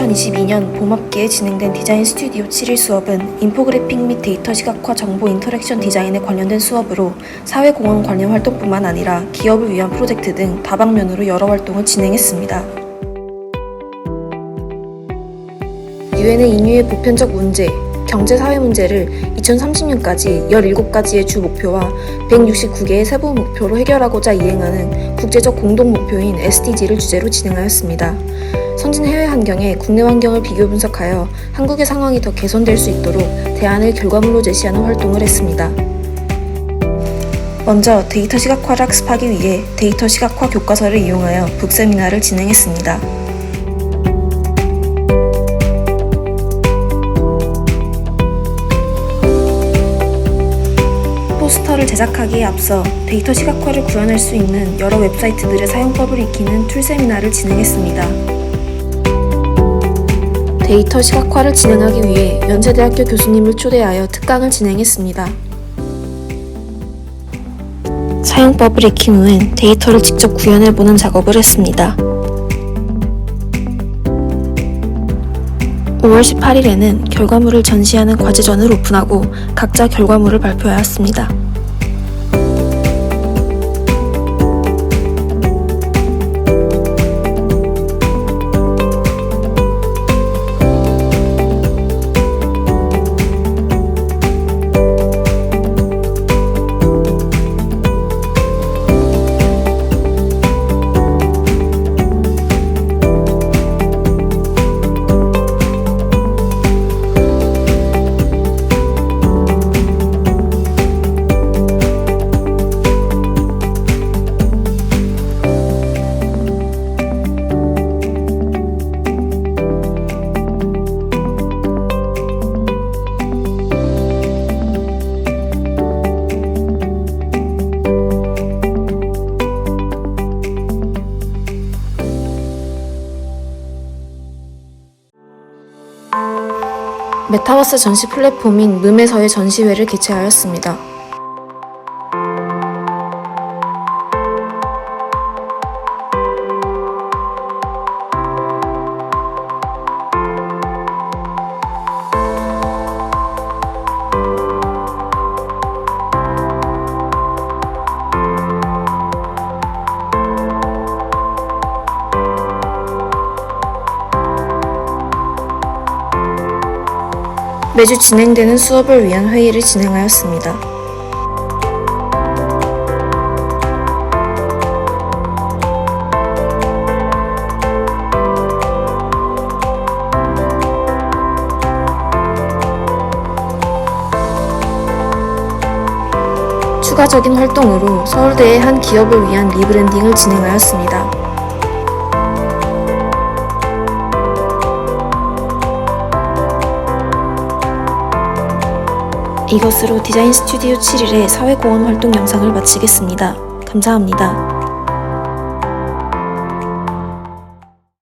2022년 봄학기에 진행된 디자인 스튜디오 7일 수업은 인포그래픽 및 데이터 시각화 정보 인터랙션 디자인에 관련된 수업으로 사회공헌 관련 활동뿐만 아니라 기업을 위한 프로젝트 등 다방면으로 여러 활동을 진행했습니다. 유엔의 인유의 보편적 문제, 경제 사회 문제를 2030년까지 17가지의 주 목표와 169개의 세부 목표로 해결하고자 이행하는 국제적 공동 목표인 SDG를 주제로 진행하였습니다. 선진 해외 환경에 국내 환경을 비교 분석하여 한국의 상황이 더 개선될 수 있도록 대안을 결과물로 제시하는 활동을 했습니다. 먼저 데이터 시각화를 학습하기 위해 데이터 시각화 교과서를 이용하여 북세미나를 진행했습니다. 포스터를 제작하기에 앞서 데이터 시각화를 구현할 수 있는 여러 웹사이트들의 사용법을 익히는 툴 세미나를 진행했습니다. 데이터 시각화를 진행하기 위해 연세대학교 교수님을 초대하여 특강을 진행했습니다. 사용법을 익힌 후엔 데이터를 직접 구현해보는 작업을 했습니다. 5월 18일에는 결과물을 전시하는 과제전을 오픈하고 각자 결과물을 발표하였습니다. 메타버스 전시 플랫폼인 름에서의 전시회를 개최하였습니다. 매주 진행되는 수업을 위한 회의를 진행하였습니다. 추가적인 활동으로 서울대의 한 기업을 위한 리브랜딩을 진행하였습니다. 이것으로 디자인 스튜디오 7일의 사회공헌 활동 영상을 마치겠습니다. 감사합니다.